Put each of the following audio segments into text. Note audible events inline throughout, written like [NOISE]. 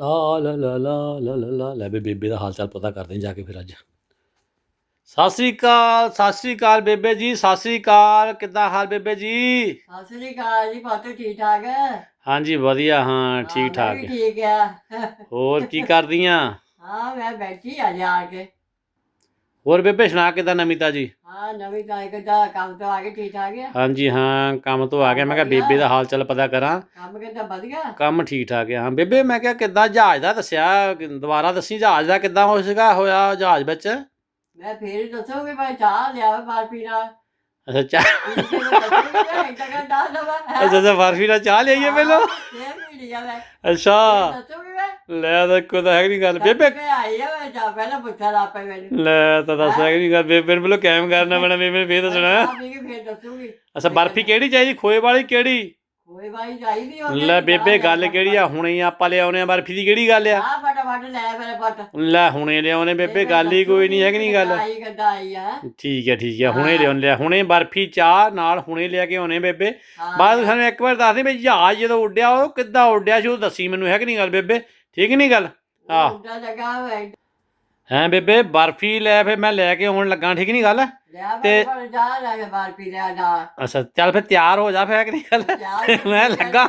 ਲਾ ਲਾ ਲਾ ਲਾ ਲਾ ਲਾ ਲਾ। ਬੇ ਬੇਬੇ ਦਾ ਹਾਲ ਚਾਲ ਪਤਾ ਕਰਦੇ ਜਾ ਕੇ ਫਿਰ ਅੱਜ। ਸਤਿ ਸ੍ਰੀ ਅਕਾਲ ਸਤਿ ਸ੍ਰੀ ਅਕਾਲ ਬੇਬੇ ਜੀ ਸਤਿ ਸ੍ਰੀ ਅਕਾਲ। ਕਿੱਦਾਂ ਹਾਲ ਬੇਬੇ ਜੀ? ਸਤਿ ਸ੍ਰੀ ਅਕਾਲ ਜੀ ਪੁੱਤ ਠੀਕ ਠਾਕ ਹਾਂਜੀ ਵਧੀਆ ਹਾਂ ਠੀਕ ਠਾਕ। ਠੀਕ ਆ। ਹੋਰ ਕੀ ਕਰਦੀਆਂ? ਹਾਂ ਮੈਂ ਬੈਠੀ ਆ ਜਾ ਕੇ। ਹੋਰ ਬੇਬੇ ਸੁਣਾ ਕਿੱਦਾਂ ਨਮਿਤਾ ਜੀ ਹਾਂ ਨਵੀਂ ਤਾਰੀਖ ਦਾ ਕੰਮ ਤੋਂ ਆ ਕੇ ਠੀਕ ਠਾਕ ਹੈ ਹਾਂਜੀ ਹਾਂ ਕੰਮ ਤੋਂ ਆ ਗਿਆ ਮੈਂ ਕਿਹਾ ਬੇਬੇ ਦਾ ਹਾਲ ਚਾਲ ਪਤਾ ਕਰਾਂ। ਕੰਮ ਕਿੱਦਾਂ ਵਧੀਆ? ਕੰਮ ਠੀਕ ਠਾਕ ਹੈ ਹਾਂ। ਬੇਬੇ ਮੈਂ ਕਿਹਾ ਕਿੱਦਾਂ ਜਹਾਜ਼ ਦਾ ਦੱਸਿਆ? ਦੁਬਾਰਾ ਦੱਸੀ ਜਹਾਜ਼ ਦਾ ਕਿੱਦਾਂ ਹੋ ਸੀਗਾ ਹੋਇਆ ਜਹਾਜ਼ ਵਿੱਚ? ਮੈਂ ਫੇਰ ਦੱਸੂਗੀ ਮੈਂ ਚਾਹ ਲਿਆ ਬਾਰ ਪੀਣਾ ਅੱਛਾ ਚਾਹ। ਅੱਛਾ ਅੱਛਾ ਬਰਫੀ ਨਾਲ ਚਾਹ ਲਈਏ ਪਹਿਲਾਂ? ਫੇਰ ਪੀਣੀ ਆ ਮੈਂ। ਅੱਛਾ। ਦੱਸੂਗੀ ਲੈ ਤਾਂ ਕੋਈ ਤਾਂ ਹੈ ਨਹੀਂ ਗੱਲ ਬੇਬੇ। ਆਈ ਆ ਮੈਂ ਜਾ ਪਹਿਲਾਂ ਪੁੱਛਿਆ ਲਾ ਪਏ ਮੈਨੂੰ। ਲੈ ਤਾਂ ਦੱਸ ਹੈ? ਨਹੀਂ ਗੱਲ ਬੇਬੇ ਨੂੰ ਪਹਿਲਾਂ ਕਾਇਮ ਕਰਨਾ ਪੈਣਾ ਬੇਬੇ ਨੇ ਫੇਰ ਦੱਸਣਾ। ਚਾਹ ਪੀ ਕੇ ਫੇਰ ਦੱਸੂਗੀ। ਅੱਛਾ ਬਰਫੀ ਕਿਹੜੀ ਚਾਹੀਦੀ ਖੋਏ ਵਾਲੀ ਕਿਹੜੀ? ਕੋਈ ਬਾਈ ਚਾਹੀਦੀ ਹੋਵੇ ਲੈ ਬੇਬੇ ਗੱਲ ਕਿਹੜੀ ਆ? ਹੁਣੇ ਹੀ ਆਪਾਂ ਲਿਆਉਨੇ ਆ ਬਰਫੀ ਦੀ ਕਿਹੜੀ ਗੱਲ ਆ? ਆ ਫਟਾਫਟ ਲੈ ਮੇਰੇ ਪੁੱਤ। ਲੈ ਹੁਣੇ ਲਿਆਉਨੇ ਬੇਬੇ ਗੱਲ ਹੀ ਕੋਈ ਨਹੀਂ ਹੈ ਕਿ ਨਹੀਂ ਗੱਲ। ਆਈ ਕਿੱਦਾਂ ਆਈ ਆ। ਠੀਕ ਹੈ ਠੀਕ ਹੈ। ਹੁਣੇ ਲਿਆਉਣ ਲਿਆ। ਹੁਣੇ ਬਰਫੀ ਚਾਹ ਨਾਲ ਹੁਣੇ ਲਿਆ ਕੇ ਆਉਨੇ ਬੇਬੇ। ਬਾਅਦ ਸਾਨੂੰ ਇੱਕ ਵਾਰ ਦੱਸ ਦੇ ਵੀ ਜਹਾਜ਼ ਜਦੋਂ ਉੱਡਿਆ ਉਹ ਕਿੱਦਾਂ ਉੱਡਿਆ ਸੀ ਉਹ ਦੱਸੀ ਮੈਨੂੰ ਹੈ ਕਿ ਨਹੀਂ ਗੱਲ ਬੇਬੇ। ਠੀਕ ਨਹੀਂ ਗੱਲ? ਆਹ। ਉੱਡਾ ਲਗਾ ਹੋਇਆ ਹੈਂ ਬੇਬੇ ਬਰਫੀ ਲੈ ਫੇ ਮੈਂ ਲੈ ਕੇ ਆਉਣ ਲੱਗਾ ਠੀਕ ਨਹੀਂ ਗੱਲ? ਤੇ- ਜਾ ਲੈ ਕੇ ਪੀ ਅੱਛਾ ਚੱਲ ਫੇ ਤਿਆਰ ਹੋ ਜਾ ਫੇ ਕਿ ਨਹੀਂ ਗੱਲ? ਮੈਂ ਲੱਗਾ।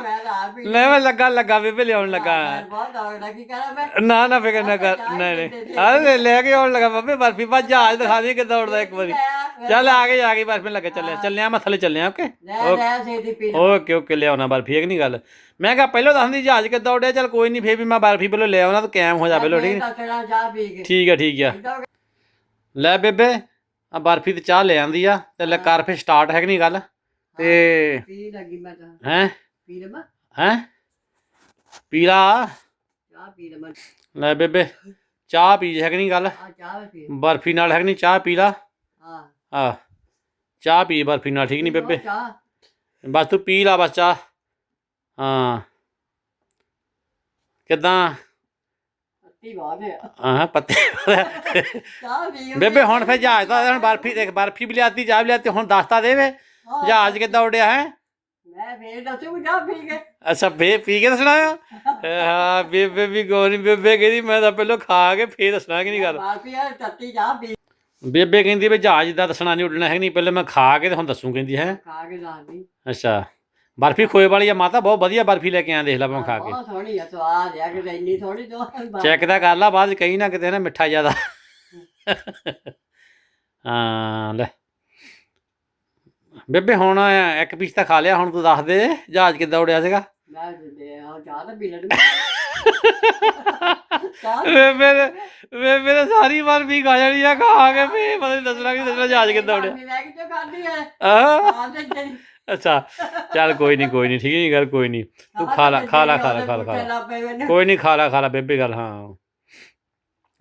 ਲੈ ਮੈਂ ਲੱਗਾ ਲੱਗਾ ਬੇਬੇ ਲਿਆਉਣ ਲੱਗਾ। ਬਹੁਤ ਆਉਣਾ ਕੀ ਕਰਾਂ ਮੈਂ ਨਾ ਨਾ ਫਿਕਰ ਨਾ ਕਰ ਨਹੀਂ ਨਹੀਂ। ਲੈ ਕੇ ਆਉਣ ਲੱਗਾ ਬੱਬੇ ਬਰਫੀ ਬਾ ਜਹਾਜ਼ ਦਿਖਾ ਦੇ ਕਿੱਦਾਂ ਉੱਡਦਾ ਇੱਕ ਵਾਰੀ। ਚੱਲ ਆ ਗਏ ਆ ਗਏ ਬਰਫੀ ਲੱਗੇ ਚੱਲਿਆ। ਚੱਲਿਆ ਮੈਂ ਥੱਲੇ ਚੱਲਿਆ ਓਕੇ? ਲੈ ਲੈ ਸੇਦੀ ਪੀ ਲੈ ਓਕੇ ਓਕੇ ਲਿਆਉਣਾ ਬਰਫੀ ਇੱਕ ਨਹੀਂ ਗੱਲ। ਮੈਂ ਕਿਹਾ ਪਹਿਲਾਂ ਦੱਸਦੀ ਜਹਾਜ਼ ਕਿੱਦਾਂ ਉੱਡਿਆ ਚੱਲ ਕੋਈ ਨਹੀਂ ਫੇਰ ਵੀ ਮੈਂ ਬਰਫੀ ਪਹਿਲਾਂ ਲੈ ਆਉਣਾ ਤਾਂ ਕਾਇਮ ਹੋ ਜਾ ਪਹਿਲਾਂ ਠੀਕ ਕੇ। ਠੀਕ ਹੈ ਠੀਕ ਹੈ ਲੈ ਬੇਬੇ ਆ ਬਰਫੀ ਤੇ ਚਾਹ ਲੈ ਆਂਦੀ ਆ ਤੇ ਲੈ ਕਰ ਫੇ ਸਟਾਰਟ ਹੈ ਕਿ ਨਹੀਂ ਗੱਲ? ਤੇ ਪੀ ਲੱਗੀ ਮੈਂ ਤਾਂ। ਹੈ? ਪੀ ਹੈ? ਪੀਲਾ? ਚਾਹ ਪੀ ਲਵਾਂ। ਲੈ ਬੇਬੇ ਚਾਹ ਪੀ ਹੈ ਕਿ ਨਹੀਂ ਗੱਲ? ਆ ਚਾਹ ਪੀ ਬਰਫੀ ਨਾਲ ਹੈ ਕਿ ਨਹੀਂ ਚਾਹ ਪੀ ਲਾ। ਹਾਂ। ਆ ਚਾਹ ਪੀ ਬਰਫੀ ਨਾਲ ਠੀਕ ਨਹੀਂ ਬੇਬੇ? ਚਾਹ। ਬਸ ਤੂੰ ਪੀ ਲਾ ਬਸ ਚਾਹ। ਹਾਂ। ਕਿਦਾਂ? ਅੱਤੀ ਬਾਦ ਹੈ ਹਾਂ ਪੱਤੇ ਚਾਹ ਪੀ ਬੇਬੇ ਹੁਣ ਫੇ ਜਹਾਜ਼ ਦਾ ਹੁਣ ਬਰਫੀ ਦੇਖ ਬਰਫੀ ਵੀ ਲਿਆਤੀ ਚਾਹ ਵੀ ਲਿਆਤੀ ਹੁਣ ਦੱਸਤਾ ਦੇਵੇ। ਜਹਾਜ਼ ਕਿੱਦਾਂ ਉੱਡਿਆ ਹੈ? ਮੈਂ ਫੇਰ ਦੱਸੂ ਚਾਹ ਪੀ ਕੇ ਅੱਛਾ ਬੇ ਪੀ ਕੇ ਦੱਸਣਾ ਆ? ਹਾਂ ਬੇਬੇ ਵੀ ਗੋਰੀ ਬੇਬੇ ਕਹਿੰਦੀ ਮੈਂ ਤਾਂ ਪਹਿਲਾਂ ਖਾ ਕੇ ਫੇਰ ਦੱਸਣਾ ਕਿ ਨਹੀਂ ਗੱਲ? ਬਾਹਰ ਪੀ ਆ ਤੱਤੀ ਚਾਹ ਪੀ ਬੇਬੇ ਕਹਿੰਦੀ ਵੀ ਜਹਾਜ਼ ਦਾ ਦੱਸਣਾ ਨਹੀਂ ਉੱਡਣਾ ਹੈ ਨਹੀਂ ਪਹਿਲਾਂ ਮੈਂ ਖਾ ਕੇ ਤੇ ਹੁਣ ਦੱਸੂ ਕਹਿੰਦੀ ਹੈ? ਖਾ ਕੇ ਜਾਂਦੀ ਅੱਛਾ। ਬਰਫੀ ਖੋਏ ਵਾਲੀ ਆ ਮਾਤਾ ਬਹੁਤ ਵਧੀਆ ਬਰਫੀ ਲੈ ਕੇ ਆਇਆ ਦੇਖ ਲੈ ਮੈਂ ਖਾ ਕੇ। ਬਹੁਤ ਸੋਹਣੀ ਆ ਸਵਾਦ ਆ ਕਿ ਇੰਨੀ ਥੋੜੀ ਦੋ [LAUGHS] ਚੈੱਕ ਤਾਂ ਕਰ ਲਾ ਬਾਅਦ ਚ ਕਹੀ ਨਾ ਕਿਤੇ ਨਾ ਮਿੱਠਾ ਜ਼ਿਆਦਾ। ਹਾਂ ਲੈ। ਬੇਬੇ ਹੁਣ ਇੱਕ ਪੀਸ ਤਾਂ ਖਾ ਲਿਆ ਹੁਣ ਤੂੰ ਦੱਸ ਦੇ ਜਹਾਜ਼ ਕਿੱਦਾਂ ਉੜਿਆ ਸੀਗਾ? ਮੈਂ ਦੇ ਆ ਚਾਹ ਤਾਂ ਪੀ ਲੈਣੀ। ਬੇਬੇ ਨੇ ਸਾਰੀ ਬਰਫੀ ਖਾ ਜਾਣੀ ਆ ਖਾ ਕੇ ਫੇਰ ਪਤਾ ਨਹੀਂ ਦੱਸਣਾ ਕਿ ਦੱਸਣਾ ਜਹਾਜ਼ ਕਿੱਦਾਂ ਉੜਿਆ ਮੈਂ ਖਾਂਦੀ ਹੈ ਤੇ ਅੱਛਾ ਚੱਲ ਕੋਈ ਨਹੀਂ ਕੋਈ ਨਹੀਂ ਠੀਕ ਨਹੀਂ ਗੱਲ ਕੋਈ ਨਹੀਂ ਤੂੰ ਖਾ ਲਾ ਖਾ ਲਾ ਖਾ ਲਾ ਖਾ ਲਾ ਕੋਈ ਨਹੀਂ ਖਾ ਲਾ ਖਾ ਲਾ ਬੇਬੇ ਗੱਲ ਹਾਂ।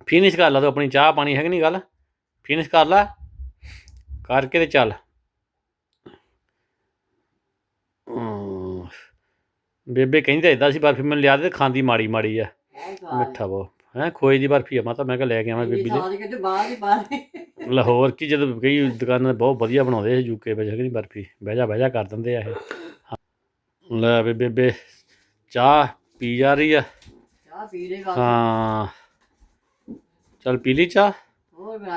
ਫਿਨਿਸ਼ ਕਰ ਲਾ ਤੂੰ ਆਪਣੀ ਚਾਹ ਪਾਣੀ ਹੈ ਕਿ ਨਹੀਂ ਗੱਲ? ਫਿਨਿਸ਼ ਕਰ ਲਾ। ਕਰਕੇ ਤੇ ਚੱਲ। ਬੇਬੇ ਕਹਿੰਦੀ ਤਾਂ ਇਦਾਂ ਸੀ ਬਰਫੀ ਮੈਨੂੰ ਲਿਆ ਦੇ ਖਾਂਦੀ ਮਾੜੀ ਮਾੜੀ ਆ। ਮਿੱਠਾ ਬਹੁਤ। ਹੈ ਖੋਏ ਦੀ ਬਰਫੀ ਆ ਮਾਤਾ ਮੈਂ ਕਿਹਾ ਲੈ ਕੇ ਆਵਾਂ ਬੇਬੀ ਦੇ। ਸਾਲ ਕਿਤੇ ਬਾਹਰ ਹੀ ਬਾਹਰ ਲਾਹੌਰ ਕੀ ਜਦੋਂ ਕਈ ਦੁਕਾਨਾਂ ਬਹੁਤ ਵਧੀਆ ਬਣਾਉਂਦੇ ਸੀ ਯੂਕੇ ਵਿੱਚ ਹੈ ਕਿ ਨਹੀਂ ਬਰਫੀ। ਬਹਿ ਜਾ ਬਹਿ ਜਾ ਕਰ ਦਿੰਦੇ ਆ ਇਹ। ਲੈ ਵੀ ਬੇਬੇ ਚਾਹ ਪੀ ਜਾ ਰਹੀ ਆ। ਚਾਹ ਪੀ ਹਾਂ। ਚੱਲ ਪੀ ਲਈ ਚਾਹ?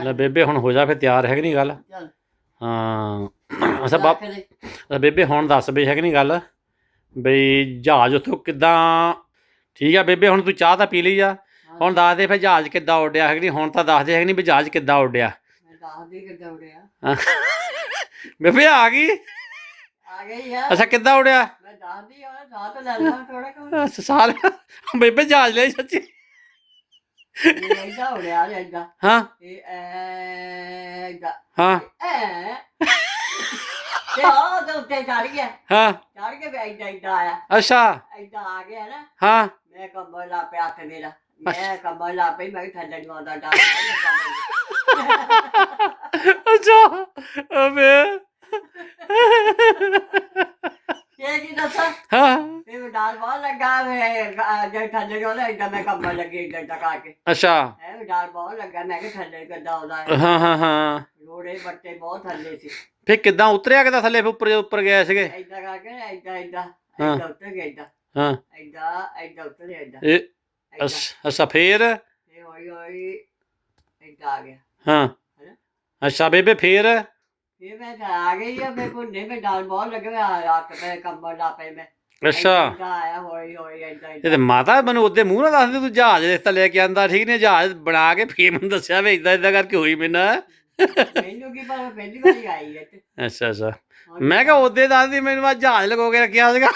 ਲੈ ਬੇਬੇ ਹੁਣ ਹੋ ਜਾ ਫੇ ਤਿਆਰ ਹੈ ਕਿ ਨਹੀਂ ਗੱਲ ਹਾਂ। ਅੱਛਾ ਬਾਪ ਬੇਬੇ ਹੁਣ ਦੱਸ ਬਈ ਹੈ ਕਿ ਨਹੀਂ ਗੱਲ? ਬਈ ਜਹਾਜ਼ ਉੱਥੋਂ ਕਿੱਦਾਂ ਠੀਕ ਆ ਬੇਬੇ ਹੁਣ ਤੂੰ ਚਾਹ ਤਾਂ ਪੀ ਲਈ ਆ। ਹੁਣ ਦੱਸ ਦੇ ਫੇ ਜਹਾਜ਼ ਕਿੱਦਾਂ ਉੱਡਿਆ ਹੈ ਕਿ ਨਹੀਂ ਹੁਣ ਤਾਂ ਦੱਸ ਦੇ ਹੈ ਕਿ ਨਹੀਂ ਵੀ ਜਹਾਜ਼ ਕਿੱਦਾਂ ਉੱਡਿਆ। ਮੈਂ ਦੱਸਦੀ ਕਿੱਦਾਂ ਉੜਿਆ ਬੇਬੇ ਆ ਗਈ? ਆ ਗਈ ਹੈ ਅੱਛਾ ਕਿੱਦਾਂ ਉੱਡਿਆ? ਮੈਂ ਦੱਸਦੀ ਹਾਂ ਸਾਹ ਤਾਂ ਲੈ ਲਾ ਥੋੜਾ ਕੁ। ਅੱਛਾ, ਸਾਲ। ਬੇਬੇ ਜਹਾਜ਼ ਲਈ ਸੱਚੀ। ਇਹ ਐਡਾ ਉੜਿਆ ਐਡਾ ਹਾਂ। ਇਹ ਐਡਾ ਹਾਂ। ਐ ਤੇ ਆ ਤੇ ਉੱਤੇ ਚੜ ਗਿਆ। ਹਾਂ। ਚੜ ਕੇ ਵੀ ਐਡਾ ਐਡਾ ਆਇਆ। ਅੱਛਾ। ਐਡਾ ਆ ਗਿਆ ਨਾ। ਹਾਂ। ਮੈਂ ਕੰਬਲ ਲਾ ਪਿਆ ਤੇ ਮੇਰਾ। ਮੈਂ ਕੰਬਲ ਲਾ ਪਈ ਮੈਂ ਥੱਲੇ ਨੂੰ ਆਉਂਦਾ ਡਰ ਅੱਛਾ। ਅਬੇ। ਇਹ ਕੀ ਦੱਸਾਂ? ਹਾਂ। ਮੈਂ ਡਰ ਬਹੁਤ ਲੱਗਾ ਵੇ ਜੇ ਥੱਲੇ ਨੂੰ ਆਉਂਦਾ ਏਦਾਂ ਮੈਂ ਕੰਬਲ ਲੱਗੀ ਏਦਾਂ ਟਕਾ ਕੇ। ਅੱਛਾ। ਐ ਡਰ ਬਹੁਤ ਲੱਗਾ ਮੈਂ ਕਿਹਾ ਥੱਲੇ ਕਿੱਦਾਂ ਆਉਂਦਾ ਹੈ ਹਾਂ ਹਾਂ ਹਾਂ। ਰੋੜੇ ਬੱਟੇ ਬਹੁਤ ਥੱਲੇ ਸੀ। ਫੇ ਕਿੱਦਾਂ ਉਤਰਿਆ ਕਿੱਦਾਂ ਥੱਲੇ? ਫਿਰ ਉੱਪਰ ਉੱਪਰ ਗਏ ਸੀਗੇ? ਏਦਾਂ ਕਰਕੇ ਹਾਂ। ਉੱਤਰ ਗਿਆ ਏਦਾਂ। ਹਾਂ। ਏਦਾਂ ਏਦਾਂ ਉੱਤਰ ਗਿਆ ਏਦਾਂ। ਇਹ ਏਦਾਂ। ਅੱਛਾ ਅੱਛਾ ਫੇਰ? ਤੇ ਹੌਲੀ ਹੌਲੀ ਏਦਾਂ ਆ ਗਿਆ। ਹਾਂ। ਅੱਛਾ ਬੇਬੇ ਫੇਰ? ਫਿਰ ਮੈਂ ਤਾਂ ਆ ਗਈ ਆ ਮੈਂ ਭੁੰਨੇ ਮੈਂ ਡਾਲ ਬਹੁਤ ਲੱਗੇ ਆ ਕੇ ਮੈਂ ਕੰਬਲ ਲਾ ਪਈ ਮੈਂ। ਅੱਛਾ। ਆਇਆ ਹੌਲੀ ਹੌਲੀ ਏਦਾਂ ਇਹ ਮਾਤਾ ਮੈਨੂੰ ਉਹਦੇ ਮੂੰਹ ਨਾਲ ਦੱਸ ਦੇ ਤੂੰ ਜਹਾਜ਼ ਰਿਸ਼ਤਾ ਲੈ ਕੇ ਆਂਦਾ ਠੀਕ ਨੇ ਜਹਾਜ਼ ਬਣਾ ਕੇ ਫੇਰ ਮੈਨੂੰ ਦੱਸਿਆ ਵੀ ਇਦਾਂ ਇਦਾਂ ਕਰਕੇ ਹੋਈ ਮੈਨਾਂ। ਮੈਨੂੰ ਕੀ ਪਤਾ ਪਹਿਲੀ ਵਾਰੀ ਆਈ ਹੈ ਤੇ ਅੱਛਾ ਅੱਛਾ। ਮੈਂ ਕਿਹਾ ਉਹਦੇ ਦੱਸਦੀ ਮੈਨੂੰ ਆ ਜਹਾਜ਼ ਲਗੋ ਕੇ ਰੱਖਿਆ ਸੀਗਾ।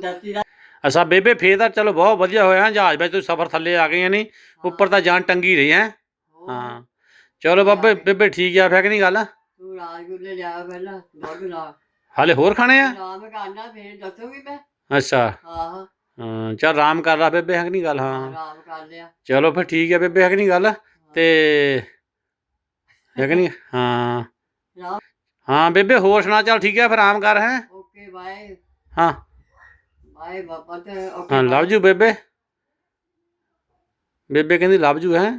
ਦੱਸੀ ਦਾ ਅੱਛਾ ਬੇਬੇ ਫੇਰ ਤਾਂ ਚਲੋ ਬਹੁਤ ਵਧੀਆ ਹੋਇਆ ਜਹਾਜ਼। ਵਿੱਚ ਤੂੰ ਸਫ਼ਰ ਥੱਲੇ ਆ ਗਈਆਂ ਨਹੀਂ ਉੱਪਰ ਤਾਂ ਜਾਨ ਟੰਗੀ ਰਹੀ ਹੈ। ਹਾਂ। ਚਲੋ ਬਾਬੇ ਬੇਬੇ ਠੀਕ ਆ ਫਿਰ ਕਿ ਨਹੀਂ ਗੱਲ? ਤੂੰ ਰਾਜਗੁੱਲੇ ਜਾ ਪਹਿਲਾਂ ਦੁੱਧ ਲਾ। ਹਾਲੇ ਹੋਰ ਖਾਣੇ ਆ? ਨਾਮ ਕਰਨਾ ਫਿਰ ਦੱਸੂਗੀ ਮੈਂ। ਅੱਛਾ। ਆਹ ਹਾਂ। ਚਲ ਆਰਾਮ ਕਰ ਲਾ ਬੇਬੇ ਹੈ ਕਿ ਨਹੀਂ ਗੱਲ? ਹਾਂ। ਆਰਾਮ ਕਰ ਲਿਆ। ਚਲੋ ਫਿਰ ਠੀਕ ਹੈ ਬੇਬੇ ਹੈ ਕਿ ਨਹੀਂ ਗੱਲ? ਤੇ ਹੈ ਕਿ ਨਹੀਂ ਹਾਂ। ਰਾਮ। ਹਾਂ ਬੇਬੇ ਹੋਰ ਸੁਣਾ ਚੱਲ ਠੀਕ ਹੈ ਫਿਰ ਆਰਾਮ ਕਰ ਹੈ? Okay bye. ਹਾਂ। ਬਾਏ ਬਾਬਾ ਤੇ ਓਕੇ ਹਾਂ ਲਵ ਯੂ ਬੇਬੇ। ਬੇਬੇ ਕਹਿੰਦੀ ਲਵ ਯੂ ਹੈ?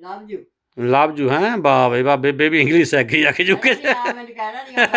Love you. ਲਵ ਯੂ ਹੈ? ਵਾਹ ਬਈ ਵਾਹ ਬੇਬੇ ਵੀ ਇੰਗਲਿਸ਼ ਸਿੱਖ ਗਈ ਆ ਕੇ ਜੁਕੇ ਮੈਨੂੰ ਕਹਿਣਾ ਨਹੀਂ